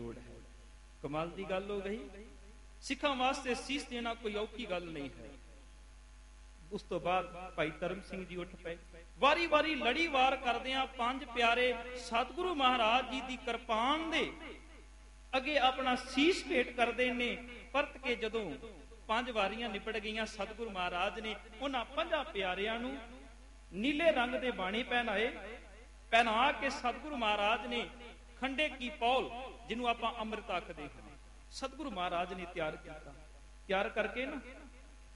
ਲੋੜ ਹੈ। ਕਮਾਲ ਦੀ ਗੱਲ ਹੋ ਗਈ। ਸਿੱਖਾਂ ਵਾਸਤੇ ਸੀਸ ਦੇਣਾ ਕੋਈ ਔਖੀ ਗੱਲ ਨਹੀਂ ਹੈ। ਉਸ ਤੋਂ ਬਾਅਦ ਭਾਈ ਧਰਮ ਸਿੰਘ ਜੀ ਉੱਠ ਪਏ। ਵਾਰੀ-ਵਾਰੀ ਲੜੀਵਾਰ ਕਰਦਿਆਂ ਪੰਜ ਪਿਆਰੇ ਸਤਿਗੁਰੂ ਮਹਾਰਾਜ ਜੀ ਦੀ ਕਿਰਪਾਨ ਦੇ ਅੱਗੇ ਆਪਣਾ ਸੀਸ ਭੇਟ ਕਰਦੇ ਨੇ। ਪਰਤ ਕੇ ਜਦੋਂ ਪੰਜ ਵਾਰੀਆਂ ਨਿਪਟ ਗਈਆਂ, ਸਤਿਗੁਰੂ ਮਹਾਰਾਜ ਨੇ ਉਹਨਾਂ ਪੰਜਾਂ ਪਿਆਰਿਆਂ ਨੂੰ ਨੀਲੇ ਰੰਗ ਦੇ ਬਾਣੇ ਪਹਿਨਾਏ। ਪਹਿਨਾ ਕੇ ਸਤਿਗੁਰੂ ਮਹਾਰਾਜ ਨੇ ਖੰਡੇ ਕੀ ਪੌਲ ਜਿਹਨੂੰ ਆਪਾਂ ਅੰਮ੍ਰਿਤ ਆਖਦੇ ਹਾਂ। ਸਤਿਗੁਰੂ ਮਹਾਰਾਜ ਨੇ ਤਿਆਰ ਕੀਤਾ। ਤਿਆਰ ਕਰਕੇ ਨਾ,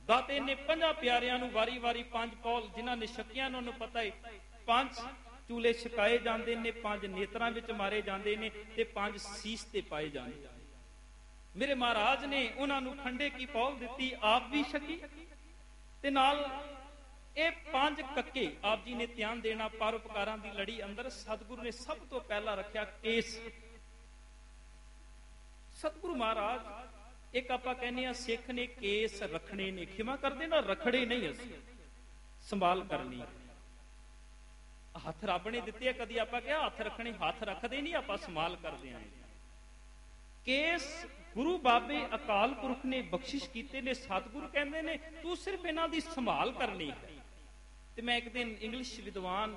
ਦਾਤੇ ਨੇ ਪੰਜਾਂ ਪਿਆਰਿਆਂ ਨੂੰ ਵਾਰੀ-ਵਾਰੀ ਪੰਜ ਪੌਲ, ਜਿਨ੍ਹਾਂ ਨੇ ਛਕੀਆਂ ਨੂੰ ਪਤਾ ਹੈ ਪੰਜ ਚੂਲੇ ਛਕਾਏ ਜਾਂਦੇ ਨੇ, ਪੰਜ ਨੇਤਰਾਂ ਵਿੱਚ ਮਾਰੇ ਜਾਂਦੇ ਨੇ ਤੇ ਪੰਜ ਸੀਸ ਤੇ ਪਾਏ ਜਾਂਦੇ ਮੇਰੇ ਮਹਾਰਾਜ ਨੇ ਉਹਨਾਂ ਨੂੰ ਖੰਡੇ ਕੀ ਪੌਲ ਦਿੱਤੀ, ਆਪ ਵੀ ਛਕੀ। ਤੇ ਨਾਲ ਇਹ ਪੰਜ ਕੱਕੇ ਆਪ ਜੀ ਨੇ ਧਿਆਨ ਦੇਣਾ ਪਰਉਪਕਾਰਾਂ ਦੀ ਲੜੀ ਅੰਦਰ ਸਤਿਗੁਰੂ ਨੇ ਸਭ ਤੋਂ ਪਹਿਲਾਂ ਰੱਖਿਆ ਕੇਸ। ਸਤਿਗੁਰੂ ਮਹਾਰਾਜ, ਇੱਕ ਆਪਾਂ ਕਹਿੰਦੇ ਆ ਸਿੱਖ ਨੇ ਕੇਸ ਰੱਖਣੇ ਨੇ, ਖਿਮਾ ਕਰਦੇ ਨਾ ਰਖੜੇ ਨਹੀਂ ਅਸੀਂ, ਸੰਭਾਲ ਕਰਨੀ। ਹੱਥ ਰੱਬ ਨੇ ਦਿੱਤੇ ਆ, ਕਦੀ ਆਪਾਂ ਕਿਹਾ ਹੱਥ ਰੱਖਣੇ, ਹੱਥ ਰੱਖਦੇ ਨਹੀਂ, ਆਪਾਂ ਸੰਭਾਲ ਕਰਦੇ ਆਂ ਕੇਸ ਗੁਰੂ ਬਾਬੇ ਅਕਾਲ ਪੁਰਖ ਨੇ ਬਖਸ਼ਿਸ਼ ਕੀਤੇ ਨੇ, ਸਤਿਗੁਰੂ ਕਹਿੰਦੇ ਨੇ, ਤੂੰ ਸਿਰਫ ਇਹਨਾਂ ਦੀ ਸੰਭਾਲ ਕਰਨੀ ਹੈ। ਤੇ ਮੈਂ ਇੱਕ ਦਿਨ ਇੰਗਲਿਸ਼ ਵਿਦਵਾਨ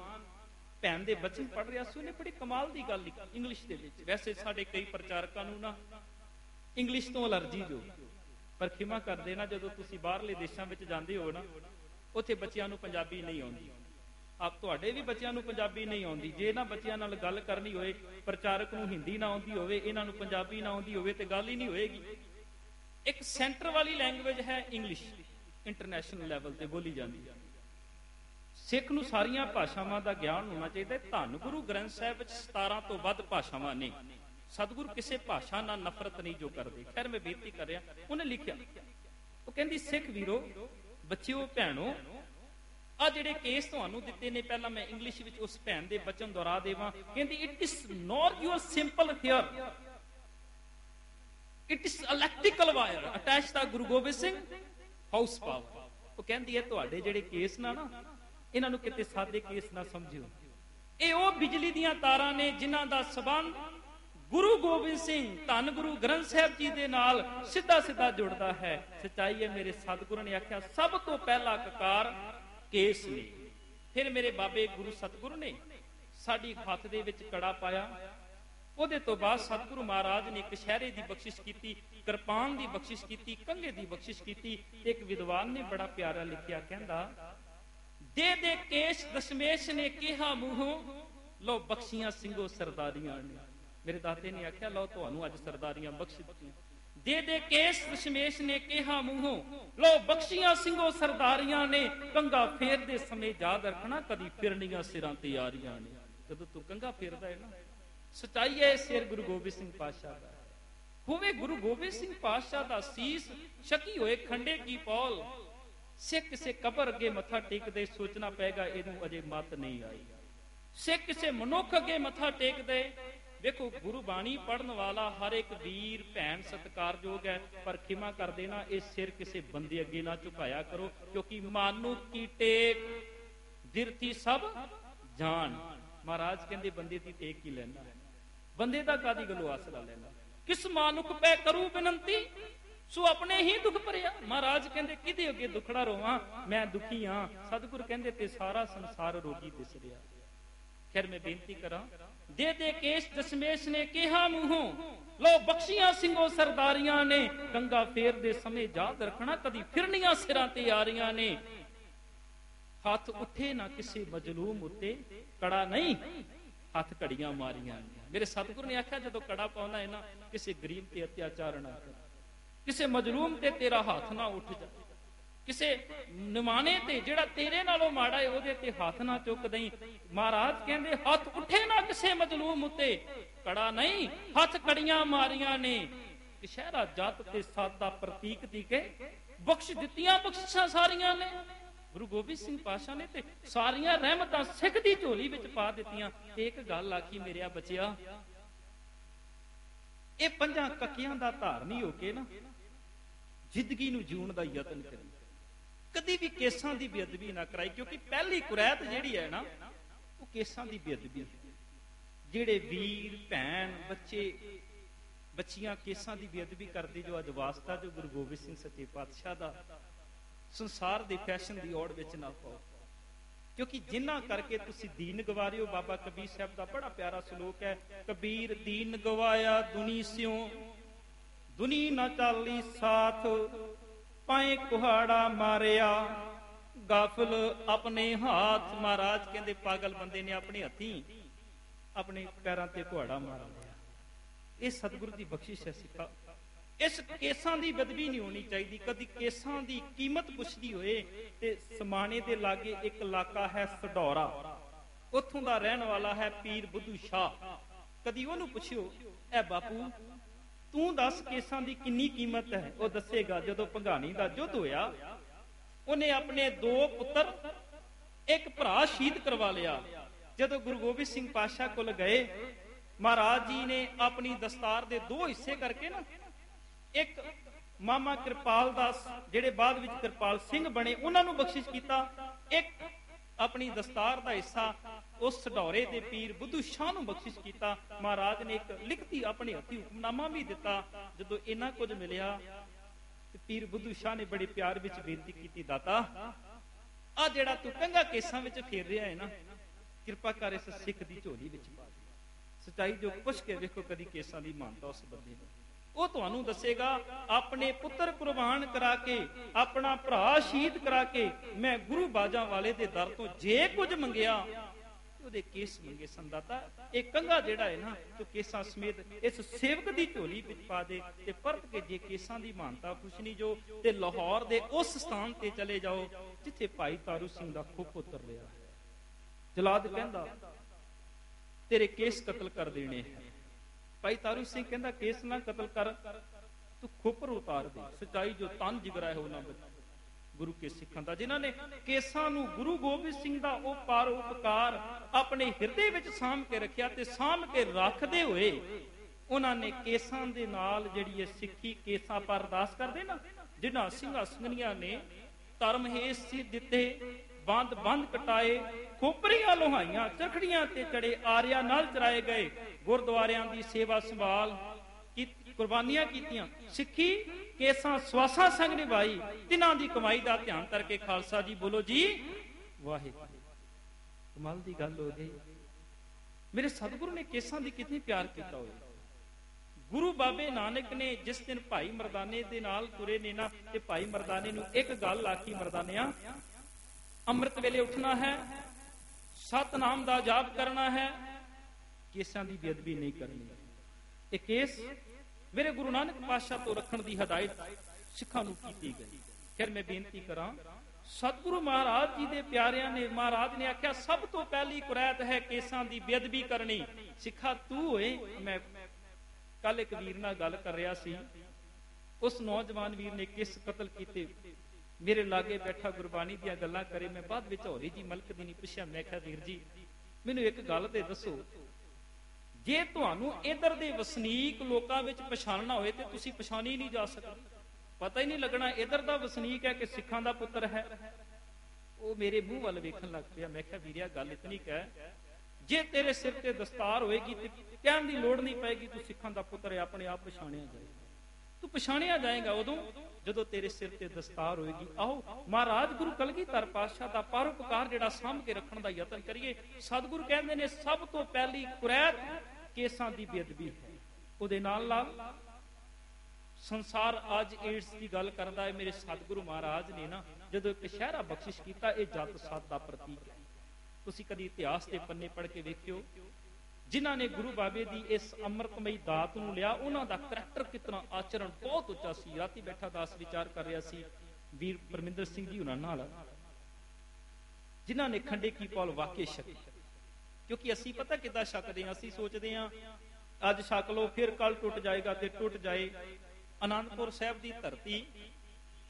ਭੈਣ ਦੇ ਬਚਨ ਪੜ ਰਿਹਾ ਸੀ, ਉਹਨੇ ਬੜੀ ਕਮਾਲ ਦੀ ਗੱਲ ਲਿਖੀ ਇੰਗਲਿਸ਼ ਦੇ ਵਿੱਚ। ਵੈਸੇ ਸਾਡੇ ਕਈ ਪ੍ਰਚਾਰਕਾਂ ਨੂੰ ਨਾ ਇੰਗਲਿਸ਼ ਤੋਂ ਅਲਰਜੀ ਜੋ। ਪਰ ਖਿਮਾ ਕਰਦੇ ਨਾ, ਜਦੋਂ ਤੁਸੀਂ ਬਾਹਰਲੇ ਦੇਸ਼ਾਂ ਵਿੱਚ ਜਾਂਦੇ ਹੋ ਨਾ, ਉੱਥੇ ਬੱਚਿਆਂ ਨੂੰ ਪੰਜਾਬੀ ਨਹੀਂ ਆਉਂਦੀ। ਆਪ ਤੁਹਾਡੇ ਵੀ ਬੱਚਿਆਂ ਨੂੰ ਪੰਜਾਬੀ ਨਹੀਂ ਆਉਂਦੀ। ਜੇ ਇਹਨਾਂ ਬੱਚਿਆਂ ਨਾਲ ਗੱਲ ਕਰਨੀ ਹੋਵੇ ਪ੍ਰਚਾਰਕ ਨੂੰ ਹਿੰਦੀ ਨਾ ਆਉਂਦੀ ਹੋਵੇ, ਇਹਨਾਂ ਨੂੰ ਪੰਜਾਬੀ ਨਾ ਆਉਂਦੀ ਹੋਵੇ, ਤੇ ਗੱਲ ਹੀ ਨਹੀਂ ਹੋਏਗੀ। ਇੱਕ ਸੈਂਟਰ ਵਾਲੀ ਲੈਂਗੁਏਜ ਹੈ ਇੰਗਲਿਸ਼, ਇੰਟਰਨੈਸ਼ਨਲ ਲੈਵਲ ਤੇ ਬੋਲੀ ਜਾਂਦੀ। ਹੈ ਸਿੱਖ ਨੂੰ ਸਾਰੀਆਂ ਭਾਸ਼ਾਵਾਂ ਦਾ ਗਿਆਨ ਹੋਣਾ ਚਾਹੀਦਾ। ਧੰਨ ਗੁਰੂ ਗ੍ਰੰਥ ਸਾਹਿਬ ਵਿੱਚ 17 ਤੋਂ ਵੱਧ ਭਾਸ਼ਾਵਾਂ ਨੇ। ਸਤਿਗੁਰੂ ਕਿਸੇ ਭਾਸ਼ਾ ਨਾਲ ਨਫ਼ਰਤ ਨਹੀਂ ਜੋ ਕਰਦੇ। ਖੈਰ, ਮੈਂ ਬੇਨਤੀ ਕਰ ਰਿਹਾ, ਉਹਨੇ ਲਿਖਿਆ। ਉਹ ਕਹਿੰਦੀ, ਸਿੱਖ ਵੀਰੋ, ਬੱਚਿਓ, ਭੈਣੋ, ਆ ਜਿਹੜੇ ਕੇਸ ਤੁਹਾਨੂੰ ਦਿੱਤੇ ਨੇ, ਪਹਿਲਾਂ ਮੈਂ ਇੰਗਲਿਸ਼ ਵਿੱਚ ਉਸ ਭੈਣ ਦੇ ਬਚਨ ਦੁਹਰਾ ਦੇਵਾਂ। ਕਹਿੰਦੀ it is not your simple hair it is electrical wire attach the Guru Gobind Singh house power ਉਹ ਕਹਿੰਦੀ ਹੈ ਤੁਹਾਡੇ ਜਿਹੜੇ ਕੇਸ ਨਾ ਨਾ, ਇਹਨਾਂ ਨੂੰ ਕਿਤੇ ਸਾਦੇ ਕੇਸ ਨਾ ਸਮਝਿਓ। ਇਹ ਉਹ ਬਿਜਲੀ ਦੀਆਂ ਤਾਰਾਂ ਨੇ ਜਿਨ੍ਹਾਂ ਦਾ ਸਬੰਧ ਗੁਰੂ ਗੋਬਿੰਦ ਸਿੰਘ ਧੰਨ ਗੁਰੂ ਗ੍ਰੰਥ ਸਾਹਿਬ ਜੀ ਦੇ ਨਾਲ ਸਿੱਧਾ ਸਿੱਧਾ ਜੁੜਦਾ ਹੈ। ਸਚਾਈ ਹੈ, ਮੇਰੇ ਸਤਿਗੁਰੂ ਨੇ ਆਖਿਆ, ਸਭ ਤੋਂ ਪਹਿਲਾ ਕਕਾਰ ਕੇਸ ਨੇ। ਫਿਰ ਮੇਰੇ ਬਾਬੇ ਗੁਰੂ ਸਤਿਗੁਰੂ ਨੇ ਸਾਡੀ ਹੱਥ ਦੇ ਵਿੱਚ ਕੜਾ ਪਾਇਆ। ਉਹਦੇ ਤੋਂ ਬਾਅਦ ਸਤਿਗੁਰੂ ਮਹਾਰਾਜ ਨੇ ਕਸ਼ਹਿਰੇ ਦੀ ਬਖਸ਼ਿਸ਼ ਕੀਤੀ, ਕਿਰਪਾਨ ਦੀ ਬਖਸ਼ਿਸ਼ ਕੀਤੀ ਕੰਗੇ ਦੀ ਬਖਸ਼ਿਸ਼ ਕੀਤੀ। ਇੱਕ ਵਿਦਵਾਨ ਨੇ ਬੜਾ ਪਿਆਰਾ ਲਿਖਿਆ, ਕਹਿੰਦਾ, ਦੇ ਦੇ ਕੇਸ਼ ਦਸ਼ਮੇਸ਼ ਨੇ ਕਿਹਾ ਮੂੰਹੋਂ ਲੋ ਬਖਸ਼ੀਆਂ ਸਿੰਘੋ ਸਰਦਾਰੀਆਂ ਨੇ। ਮੇਰੇ ਦਾਤੇ ਨੇ ਆਖਿਆ, ਲਓ ਤੁਹਾਨੂੰ ਅੱਜ ਸਰਦਾਰੀਆਂ ਬਖਸ਼ ਦਿੱਤੀਆਂ। ਦੇ ਦੇ ਕੇਸ ਦਸ਼ਮੇਸ਼ ਨੇ ਕਿਹਾ ਮੂੰਹੋਂ ਲੋ ਬਖਸ਼ੀਆਂ ਸਿੰਘੋ ਸਰਦਾਰੀਆਂ ਨੇ, ਕੰਗਾ ਫੇਰਦੇ ਸਮੇਂ ਯਾਦ ਰੱਖਣਾ, ਕਦੀ ਫਿਰਨੀਆਂ ਸਿਰਾਂ ਤੇ ਆ ਰਹੀਆਂ ਨੇ। ਜਦੋਂ ਤੂੰ ਕੰਗਾ ਫੇਰਦਾ ਹੈ ਨਾ, ਸਚਾਈ ਹੈ ਸਿਰ ਗੁਰੂ ਗੋਬਿੰਦ ਸਿੰਘ ਪਾਤਸ਼ਾਹ ਦਾ ਹੋਵੇ ਗੁਰੂ ਗੋਬਿੰਦ ਸਿੰਘ ਪਾਤਸ਼ਾਹ ਦਾ ਸੀਸ ਸ਼ਕੀ ਹੋਏ ਖੰਡੇ ਕੀ ਪੌਲ, ਸਿੱਖ ਕਿਸੇ ਕਬਰ ਅੱਗੇ ਮੱਥਾ ਟੇਕਦੇ ਸੋਚਣਾ ਪਏਗਾ ਇਹਨੂੰ ਅਜੇ ਮਤ ਨਹੀਂ ਆਈ। ਸਿੱਖ ਕਿਸੇ ਮਨੁੱਖ ਅੱਗੇ ਮੱਥਾ ਟੇਕਦੇ ਵੇਖੋ ਗੁਰੂ ਬਾਣੀ ਪੜਨ ਵਾਲਾ ਹਰ ਇੱਕ ਵੀਰ, ਭੈਣ ਸਤਿਕਾਰਯੋਗ ਹੈ, ਪਰ ਖਿਮਾ ਕਰ ਦੇਣਾ, ਇਹ ਸਿਰ ਕਿਸੇ ਬੰਦੇ ਅੱਗੇ ਨਾ ਝੁਕਾਇਆ ਕਰੋ, ਕਿਉਂਕਿ ਮਾਨੂ ਕੀ ਦਿਰਤੀ ਸਭ ਜਾਣ ਮਹਾਰਾਜ ਕਹਿੰਦੇ, ਬੰਦੇ ਦੀ ਟੇਕ ਕੀ ਲੈਣਾ ਬੰਦੇ ਦਾ ਕਾਦੀ ਗੱਲੋਂ ਆਸਰਾ ਲੈਣਾ ਕਿਸ ਮਾਨੁਕ ਪੈ ਕਰੂ ਬੇਨੰਤੀ? ਸੋ ਆਪਣੇ ਹੀ ਦੁੱਖ ਭਰਿਆ। ਮਹਾਰਾਜ ਕਹਿੰਦੇ, ਕਿਹਦੇ ਅੱਗੇ ਦੁਖੜਾ ਰੋਵਾਂ? ਮੈਂ ਦੁਖੀ ਹਾਂ ਸਤਿਗੁਰ ਕਹਿੰਦੇ, ਤੇ ਸਾਰਾ ਸੰਸਾਰ ਰੋਗੀ ਦਿਸ ਰਿਹਾ। ਖੈਰ ਮੈਂ ਬੇਨਤੀ ਕਰਾਂ, ਦੇ ਦੇ ਕੇਸ਼ ਦਸ਼ਮੇਸ਼ ਨੇ ਕਿਹਾ ਮੂੰਹੋਂ ਲੋ ਬਖਸ਼ੀਆਂ ਸਿੰਘੋ ਸਰਦਾਰੀਆਂ ਨੇ, ਗੰਗਾ ਫੇਰ ਦੇ ਸਮੇਂ ਯਾਦ ਰੱਖਣਾ, ਕਦੀ ਫਿਰਨੀਆਂ ਸਿਰਾਂ ਤੇ ਆ ਰਹੀਆਂ ਨੇ। ਹੱਥ ਉੱਠੇ ਨਾ ਕਿਸੇ ਮਜਲੂਮ ਉੱਤੇ, ਕੜਾ ਨਹੀਂ, ਹੱਥ ਘੜੀਆਂ ਮਾਰੀਆਂ ਮੇਰੇ ਸਤਿਗੁਰ ਨੇ ਆਖਿਆ, ਜਦੋਂ ਕੜਾ ਪਾਉਣਾ ਹੈ ਨਾ, ਕਿਸੇ ਗਰੀਬ ਤੇ ਅਤਿਆਚਾਰ ਨਾ ਕਰ, ਕਿਸੇ ਮਜਲੂਮ ਤੇ ਤੇਰਾ ਹੱਥ ਨਾ ਉੱਠ ਜਾ ਕਿਸੇ ਨਿਮਾਣੇ ਤੇ ਜਿਹੜਾ ਤੇਰੇ ਨਾਲੋਂ ਮਾੜਾ ਹੈ ਉਹਦੇ ਤੇ ਹੱਥ ਨਾ ਚੁੱਕ ਦਈ। ਮਹਾਰਾਜ ਕਹਿੰਦੇ, ਹੱਥ ਉੱਠੇ ਨਾ ਕਿਸੇ ਮਜਲੂਮ ਉੱਤੇ। ਕੜਾ ਨਹੀਂ, ਹੱਥ ਕੜੀਆਂ ਮਾਰੀਆਂ ਨੇ। ਕਿਸ਼ਹਿਰਾ ਜੱਤ ਤੇ ਸਾਦਾ ਪ੍ਰਤੀਕ ਦੀ ਕੇ ਬਖਸ਼ ਦਿੱਤੀਆਂ ਬਖਸ਼ਾਂ ਸਾਰੀਆਂ ਨੇ। ਗੁਰੂ ਗੋਬਿੰਦ ਸਿੰਘ ਪਾਸ਼ਾ ਨੇ ਤੇ ਸਾਰੀਆਂ ਰਹਿਮਤਾਂ ਸਿੱਖ ਦੀ ਝੋਲੀ ਵਿੱਚ ਪਾ ਦਿੱਤੀਆਂ। ਤੇ ਇੱਕ ਗੱਲ ਆਖੀ, ਮੇਰਿਆ ਬੱਚਿਆ, ਇਹ ਪੰਜਾਂ ਕੱਕਿਆਂ ਦਾ ਧਾਰਨੀ ਹੋ ਕੇ ਨਾ, ਜ਼ਿੰਦਗੀ ਨੂੰ ਜਿਉਣ ਦਾ ਯਤਨ ਕਰੀ ਕਦੀ ਵੀ ਕੇਸਾਂ ਦੀ ਬੇਅਦਬੀ ਨਾ ਕਰਾਈ, ਕਿਉਂਕਿ ਪਹਿਲੀ ਕੁਰੈਤ ਜਿਹੜੀ ਹੈ ਨਾ, ਉਹ ਕੇਸਾਂ ਦੀ ਬੇਅਦਬੀ ਜਿਹੜੇ ਵੀਰ, ਭੈਣ, ਬੱਚੇ, ਬੱਚੀਆਂ ਕੇਸਾਂ ਦੀ ਬੇਅਦਬੀ ਕਰਦੀ, ਜੋ ਅੱਜ ਵਾਸਤਾ ਜੋ ਗੁਰੂ ਗੋਬਿੰਦ ਸਿੰਘ ਸੱਚੇ ਪਾਤਸ਼ਾਹ ਦਾ ਸੰਸਾਰ ਦੇ ਫੈਸ਼ਨ ਦੀ ਔੜ ਵਿੱਚ ਨਾ ਪਾਓ। ਕਿਉਂਕਿ ਜਿੰਨਾ ਕਰਕੇ ਤੁਸੀਂ ਦੀਨ ਗਵਾਰਿਓ, ਬਾਬਾ ਕਬੀਰ ਸਾਹਿਬ ਦਾ ਬੜਾ ਪਿਆਰਾ ਸ਼ਲੋਕ ਹੈ, ਕਬੀਰ ਦੀਨ ਗਵਾਇਆ ਦੁਨੀ ਸਿਓ ਦੁਨੀ ਨਾ ਚਾਲੀ ਸਾਥ ਪਾਏ ਕੁਹਾੜਾ ਮਾਰਿਆ। ਗਾਫਲ ਆਪਣੇ ਹੱਥ ਮਹਾਰਾਜ ਕਹਿੰਦੇ, ਪਾਗਲ ਬੰਦੇ ਨੇ ਆਪਣੇ ਹੱਥੀ ਆਪਣੇ ਪੈਰਾਂ ਤੇ ਕੁਹਾੜਾ ਮਾਰ ਲਿਆ। ਇਹ ਸਤਿਗੁਰੂ ਦੀ ਬਖਸ਼ਿਸ਼ ਹੈ ਸਿੱਖਾ ਇਸ ਕੇਸਾਂ ਦੀ ਬਦਬੀ ਨਹੀਂ ਹੋਣੀ ਚਾਹੀਦੀ। ਕਦੀ ਕੇਸਾਂ ਦੀ ਕੀਮਤ ਪੁੱਛਦੀ ਹੋਏ ਤੇ ਸਮਾਣੇ ਦੇ ਲਾਗੇ ਇੱਕ ਇਲਾਕਾ ਹੈ ਸਡੌਰਾ। ਉੱਥੋਂ ਦਾ ਰਹਿਣ ਵਾਲਾ ਹੈ ਪੀਰ ਬੁੱਧੂ ਸ਼ਾਹ। ਕਦੀ ਉਹਨੂੰ ਪੁੱਛਿਓ, ਐ ਬਾਪੂ ਤੂੰ ਦੱਸ ਕੇਸਾਂ ਦੀ ਕਿੰਨੀ ਕੀਮਤ ਹੈ? ਉਹ ਦੱਸੇਗਾ, ਜਦੋਂ ਭੰਗਾਣੀ ਦਾ ਯੁੱਧ ਹੋਇਆ, ਉਹਨੇ ਆਪਣੇ ਦੋ ਪੁੱਤਰ, ਇੱਕ ਭਰਾ ਸ਼ਹੀਦ ਕਰਵਾ ਲਿਆ। ਜਦੋਂ ਗੁਰੂ ਗੋਬਿੰਦ ਸਿੰਘ ਪਾਤਸ਼ਾਹ ਕੋਲ ਗਏ, ਮਹਾਰਾਜ ਜੀ ਨੇ ਆਪਣੀ ਦਸਤਾਰ ਦੇ ਦੋ ਹਿੱਸੇ ਕਰਕੇ ਨਾ, ਇੱਕ ਮਾਮਾ ਕਿਰਪਾਲ ਦਾਸ, ਜਿਹੜੇ ਬਾਅਦ ਵਿੱਚ ਕਿਰਪਾਲ ਸਿੰਘ ਬਣੇ, ਉਹਨਾਂ ਨੂੰ ਬਖਸ਼ਿਸ਼ ਕੀਤਾ। ਇੱਕ ਆਪਣੀ ਦਸਤਾਰ ਦਾ ਹਿੱਸਾ ਉਸ ਸਡੌਰੇ ਦੇ ਪੀਰ ਬੁੱਧੂ ਸ਼ਾਹ ਨੂੰ ਬਖਸ਼ਿਸ਼ ਕੀਤਾ। ਮਹਾਰਾਜ ਨੇ ਇੱਕ ਲਿਖਤੀ ਆਪਣੇ ਹੱਥੀ ਹੁਕਮਨਾਮਾ ਵੀ ਦਿੱਤਾ। ਜਦੋਂ ਇਹਨਾਂ ਕੁਝ ਮਿਲਿਆ, ਤੇ ਪੀਰ ਬੁੱਧੂ ਸ਼ਾਹ ਨੇ ਬੜੇ ਪਿਆਰ ਵਿੱਚ ਬੇਨਤੀ ਕੀਤੀ, ਦਾਤਾ, ਆ ਜਿਹੜਾ ਤੂੰ ਕੰਗਾ ਕੇਸਾਂ ਵਿੱਚ ਫੇਰ ਰਿਹਾ ਹੈ ਨਾ, ਕਿਰਪਾ ਕਰ ਇਸ ਸਿੱਖ ਦੀ ਝੋਲੀ ਵਿੱਚ ਪਾ ਦੇ। ਸਚਾਈ ਜੋ ਪੁੱਛ ਕੇ ਵੇਖੋ, ਕਦੀ ਕੇਸਾਂ ਦੀ ਮਾਨਤਾ ਉਸ ਬੰਦੇ ਨੂੰ। ਉਹ ਤੁਹਾਨੂੰ ਦੱਸੇਗਾ, ਆਪਣੇ ਪੁੱਤਰ ਕੁਰਬਾਨ ਕਰਾ ਕੇ, ਆਪਣਾ ਭਰਾ ਸ਼ਹੀਦ ਕਰਾ ਕੇ, ਮੈਂ ਗੁਰੂ ਬਾਜਾਂ ਵਾਲੇ ਦੇ ਦਰ ਤੋਂ ਜੇ ਕੁਝ ਮੰਗਿਆ ਉਹਦੇ ਕੇਸ ਮੰਗੇ ਸੰਦਾਤਾ। ਇਹ ਕੰਗਾ ਜਿਹੜਾ ਹੈ ਨਾ ਤੂੰ ਕੇਸਾਂ ਸਮੇਤ ਇਸ ਸੇਵਕ ਦੀ ਝੋਲੀ ਵਿੱਚ ਪਾ ਦੇ ਤੇ ਪਰਤ ਕੇ ਜੇ ਕੇਸਾਂ ਦੀ ਮਾਨਤਾ ਪੁੱਛਣੀ ਜੋ, ਤੇ ਲਾਹੌਰ ਦੇ ਉਸ ਸਥਾਨ ਤੇ ਚਲੇ ਜਾਓ, ਜਿੱਥੇ ਭਾਈ ਤਾਰੂ ਸਿੰਘ ਦਾ ਖੁੱਪ ਉਤਰ ਰਿਹਾ ਹੈ। ਜਲਾਦ ਕਹਿੰਦਾ, ਤੇਰੇ ਕੇਸ ਕਤਲ ਕਰ ਦੇਣੇ ਹੈ। ਭਾਈ ਤਾਰੂ ਸਿੰਘ ਕਹਿੰਦਾ, ਕੇਸ ਨਾ ਕਤਲ ਕਰ, ਤੂੰ ਖੋਪਰ ਉਤਾਰ ਦੇ। ਸਚਾਈ ਜੋ ਤਨ ਜਿਗਰਾ ਹੈ ਉਹਨਾਂ ਵਿੱਚ ਗੁਰੂ ਕੇ ਸਿੱਖਾਂ ਦਾ, ਜਿਨ੍ਹਾਂ ਨੇ ਕੇਸਾਂ ਨੂੰ ਗੁਰੂ ਗੋਬਿੰਦ ਸਿੰਘ ਦਾ ਉਹ ਪਰਉਪਕਾਰ ਆਪਣੇ ਹਿਰਦੇ ਵਿੱਚ ਸਾਂਭ ਕੇ ਰੱਖਿਆ ਤੇ ਸਾਂਭ ਕੇ ਰੱਖਦੇ ਹੋਏ ਉਹਨਾਂ ਨੇ ਕੇਸਾਂ ਦੇ ਨਾਲ ਜਿਹੜੀ ਇਹ ਸਿੱਖੀ ਕੇਸਾਂ ਪਰ ਅਰਦਾਸ ਕਰਦੇ ਨਾ, ਜਿਨ੍ਹਾਂ ਸਿੰਘਾਂ ਸਿੰਘਣੀਆਂ ਨੇ ਧਰਮ ਹੇਸ ਸੀ ਦਿੱਤੇ, ਬੰਦ ਬੰਦ ਕਟਾਏ, ਖੋਪਰੀਆਂ ਲੋਹਾਈਆਂ ਚਖੜੀਆਂ ਤੇ ਚੜੇ ਆਰਿਆ ਨਾਲ ਚਰਾਏ ਗਏ, ਗੁਰਦੁਆਰਿਆਂ ਦੀ ਸੇਵਾ ਸੰਭਾਲ ਕੁਰਬਾਨੀਆਂ ਕੀਤੀਆਂ? ਸਿੱਖੀ ਕੇਸਾਂ ਸਵਾਸਾਂ ਸੰਗ ਨਿਭਾਈ, ਤਿਨਾਂ ਦੀ ਕਮਾਈ ਦਾ ਧਿਆਨ ਕਰਕੇ ਖਾਲਸਾ ਜੀ ਬੋਲੋ ਜੀ, ਵਾਹਿਗੁਰੂ। ਕਮਾਲ ਦੀ ਗੱਲ ਹੋ ਗਈ। ਮੇਰੇ ਸਤਿਗੁਰੂ ਨੇ ਕੇਸਾਂ ਦੀ ਕਿੰਨੀ ਪਿਆਰ ਕੀਤਾ ਹੋਇਆ ਗੁਰੂ ਬਾਬੇ ਨਾਨਕ ਨੇ ਜਿਸ ਦਿਨ ਭਾਈ ਮਰਦਾਨੇ ਦੇ ਨਾਲ ਤੁਰੇ ਨੇ ਨਾ, ਤੇ ਭਾਈ ਮਰਦਾਨੇ ਨੂੰ ਇੱਕ ਗੱਲ ਆਖੀ ਮਰਦਾਨਿਆਂ, ਅੰਮ੍ਰਿਤ ਵੇਲੇ ਉੱਠਣਾ ਹੈ, ਸਤਨਾਮ ਦਾ ਜਾਪ ਕਰਨਾ ਹੈ, ਕੇਸਾਂ ਦੀ ਬੇਅਦਬੀ ਨਹੀਂ ਕਰਨੀ। ਇਹ ਕੇਸ ਮੇਰੇ ਗੁਰੂ ਨਾਨਕ ਪਾਤਸ਼ਾਹ ਤੋਂ ਰੱਖਣ ਦੀ ਹਦਾਇਤ ਸਿੱਖਾਂ ਨੂੰ ਕੀਤੀ ਗਈ। ਫਿਰ ਮੈਂ ਬੇਨਤੀ ਕਰਾਂ, ਸਤਿਗੁਰੂ ਮਹਾਰਾਜ ਜੀ ਦੇ ਪਿਆਰਿਆਂ ਨੇ, ਮਹਾਰਾਜ ਨੇ ਆਖਿਆ, ਸਭ ਤੋਂ ਪਹਿਲੀ ਕੁਰੈਤ ਹੈ ਕੇਸਾਂ ਦੀ ਬੇਅਦਬੀ ਕਰਨੀ। ਸਿੱਖਾ, ਤੂੰ ਹੋਏ ਮੈਂ ਕੱਲ ਇੱਕ ਵੀਰ ਨਾਲ ਗੱਲ ਕਰ ਰਿਹਾ ਸੀ। ਉਸ ਨੌਜਵਾਨ ਵੀਰ ਨੇ ਕਿਸ ਕਤਲ ਕੀਤੇ। ਮੇਰੇ ਲਾਗੇ ਬੈਠਾ ਗੁਰਬਾਣੀ ਦੀਆਂ ਗੱਲਾਂ ਕਰੇ। ਮੈਂ ਬਾਅਦ ਵਿੱਚ ਹੌਲੀ ਜੀ ਮਲਕ ਦੀ ਨਹੀਂ ਪੁੱਛਿਆ, ਮੈਂ ਕਿਹਾ, ਵੀਰ ਜੀ, ਮੈਨੂੰ ਇੱਕ ਗੱਲ ਤੇ ਦੱਸੋ। ਜੇ ਤੁਹਾਨੂੰ ਇਧਰ ਦੇ ਵਸਨੀਕ ਲੋਕਾਂ ਵਿੱਚ ਪਛਾਣਨਾ ਹੋਏ ਤੇ ਤੁਸੀਂ ਪਛਾਣੀ ਨਹੀਂ ਜਾ ਸਕਦੇ। ਪਤਾ ਹੀ ਨਹੀਂ ਲੱਗਣਾ ਇਧਰ ਦਾ ਵਸਨੀਕ ਹੈ ਕਿ ਸਿੱਖਾਂ ਦਾ ਪੁੱਤਰ ਹੈ। ਉਹ ਮੇਰੇ ਮੂੰਹ ਵੱਲ ਵੇਖਣ ਲੱਗ ਪਿਆ। ਮੈਂ ਕਿਹਾ, ਵੀਰਿਆ, ਗੱਲ ਇਤਨੀ ਕਹਿ ਜੇ ਤੇਰੇ ਸਿਰ ਤੇ ਦਸਤਾਰ ਹੋਏਗੀ ਤੇ ਕਹਿਣ ਦੀ ਲੋੜ ਨਹੀਂ ਪਏਗੀ, ਤੂੰ ਸਿੱਖਾਂ ਦਾ ਪੁੱਤਰ ਹੈ, ਆਪਣੇ ਆਪ ਪਛਾਣਿਆ ਜਾਏਗਾ। ਤੂੰ ਪਛਾਣਿਆ ਜਾਏਗਾ ਉਦੋਂ, ਜਦੋਂ ਤੇਰੇ ਸਿਰ ਤੇ ਦਸਤਾਰ ਹੋਏਗੀ। ਆਓ, ਮਹਾਰਾਜ ਗੁਰੂ ਕਲਗੀਧਰ ਪਾਤਸ਼ਾਹ ਦਾ ਪਰਉਪਕਾਰ ਜਿਹੜਾ ਸਾਂਭ ਕੇ ਰੱਖਣ ਦਾ ਯਤਨ ਕਰੀਏ। ਸਤਿਗੁਰੂ ਕਹਿੰਦੇ ਨੇ, ਸਭ ਤੋਂ ਪਹਿਲੀ ਕੁਰੈਤ ਕੇਸਾਂ ਦੀ ਬੇਅਦਬੀ ਹੈ। ਉਹਦੇ ਨਾਲ ਨਾਲ ਸੰਸਾਰ ਅੱਜ ਏਡਸ ਦੀ ਗੱਲ ਕਰਦਾ ਹੈ, ਮੇਰੇ ਸਤਿਗੁਰੂ ਮਹਾਰਾਜ ਨੇ ਨਾ, ਜਦੋਂ ਇੱਕ ਸ਼ਹਿਰਾ ਬਖਸ਼ਿਸ਼ ਕੀਤਾ, ਇਹ ਜਤ ਸਤ ਦਾ ਪ੍ਰਤੀਕ ਹੈ। ਤੁਸੀਂ ਕਦੀ ਇਤਿਹਾਸ ਦੇ ਪੰਨੇ ਪੜ੍ਹ ਕੇ ਵੇਖਿਓ, ਜਿਨ੍ਹਾਂ ਨੇ ਗੁਰੂ ਬਾਬੇ ਦੀ ਇਸ ਅੰਮ੍ਰਿਤਮਈ ਦਾਤ ਨੂੰ ਲਿਆ, ਉਹਨਾਂ ਦਾ ਕਰੈਕਟਰ ਕਿਤਨਾ ਆਚਰਣ ਬਹੁਤ ਉੱਚਾ ਸੀ। ਰਾਤੀ ਬੈਠਾ ਦਾਸ ਵਿਚਾਰ ਕਰ ਰਿਹਾ ਸੀ, ਵੀਰ ਪਰਮਿੰਦਰ ਸਿੰਘ ਜੀ ਉਹਨਾਂ ਨਾਲ, ਜਿਨ੍ਹਾਂ ਨੇ ਖੰਡੇ ਕੀ ਪੌਲ ਵਾਕਿਆ ਸ਼ੱਕ। ਕਿਉਂਕਿ ਅਸੀਂ ਪਤਾ ਕਿੱਦਾਂ ਸ਼ੱਕਦੇ ਹਾਂ, ਅਸੀਂ ਸੋਚਦੇ ਹਾਂ, ਅੱਜ ਛਕ ਲੋ ਫਿਰ ਕੱਲ ਟੁੱਟ ਜਾਏਗਾ ਤੇ ਟੁੱਟ ਜਾਏ। ਆਨੰਦਪੁਰ ਸਾਹਿਬ ਦੀ ਧਰਤੀ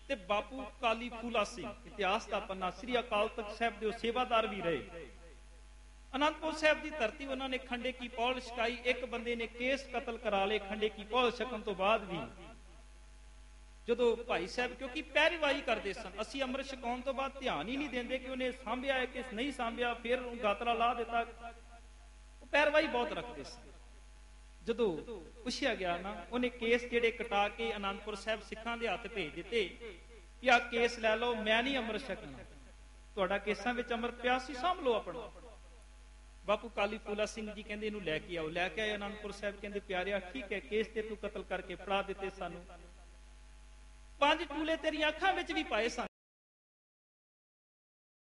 ਤੇ ਬਾਪੂ ਕਾਲੀ ਫੂਲਾ ਸਿੰਘ, ਇਤਿਹਾਸ ਦਾ ਪੰਨਾ, ਸ੍ਰੀ ਅਕਾਲ ਤਖਤ ਸਾਹਿਬ ਦੇ ਉਹ ਸੇਵਾਦਾਰ ਵੀ ਰਹੇ। ਅਨੰਦਪੁਰ ਸਾਹਿਬ ਦੀ ਧਰਤੀ ਉਹਨਾਂ ਨੇ ਖੰਡੇ ਕੀ ਪੌਲ ਛਕਾਈ, ਇੱਕ ਬੰਦੇ ਨੇ ਕੇਸ ਕਤਲ ਕਰਾ ਲਏ ਖੰਡੇ ਕੀ ਪੌਲ ਛਕਣ ਤੋਂ ਬਾਅਦ ਵੀ ਜਦੋਂ ਭਾਈ ਸਾਹਿਬ ਕਿਉਂਕਿ ਪੈਰਵਾਈ ਕਰਦੇ ਸਨ, ਅਸੀਂ ਅੰਮ੍ਰਿਤ ਛਕਾਉਣ ਤੋਂ ਬਾਅਦ ਧਿਆਨ ਹੀ ਨਹੀਂ ਦਿੰਦੇ ਕਿ ਉਹਨੇ ਸਾਂਭਿਆ ਹੈ ਕਿ ਨਹੀਂ ਸਾਂਭਿਆ, ਫਿਰ ਉਹ ਗਾਤਰਾ ਲਾ ਦਿੱਤਾ। ਉਹ ਪੈਰਵਾਈ ਬਹੁਤ ਰੱਖਦੇ ਸਨ। ਜਦੋਂ ਪੁੱਛਿਆ ਗਿਆ ਨਾ, ਉਹਨੇ ਕੇਸ ਜਿਹੜੇ ਕਟਾ ਕੇ ਅਨੰਦਪੁਰ ਸਾਹਿਬ ਸਿੱਖਾਂ ਦੇ ਹੱਥ ਭੇਜ ਦਿੱਤੇ ਕਿ ਆਹ ਕੇਸ ਲੈ ਲਓ, ਮੈਂ ਨਹੀਂ ਅੰਮ੍ਰਿਤ ਛਕਣਾ। ਤੁਹਾਡਾ ਕੇਸਾਂ ਵਿੱਚ ਅੰਮ੍ਰਿਤ ਪਿਆ ਸੀ, ਸਾਂਭ ਲਓ ਆਪਣਾ। ਬਾਪੂ ਕਾਲੀ ਫੂਲਾ ਸਿੰਘ ਜੀ ਕਹਿੰਦੇ ਇਹਨੂੰ ਲੈ ਕੇ ਆਓ। ਲੈ ਕੇ ਆਏ ਅਨੰਦਪੁਰ ਸਾਹਿਬ, ਕਹਿੰਦੇ ਪਿਆਰਿਆ, ਠੀਕ ਹੈ, ਕੇਸ ਤੇ ਤੂੰ ਕਤਲ ਕਰਕੇ ਫੜਾ ਦਿੱਤੇ ਸਾਨੂੰ। ਪੰਜ ਚੂਲੇ ਤੇਰੀਆਂ ਅੱਖਾਂ ਵਿੱਚ ਵੀ ਪਾਏ ਸਨ।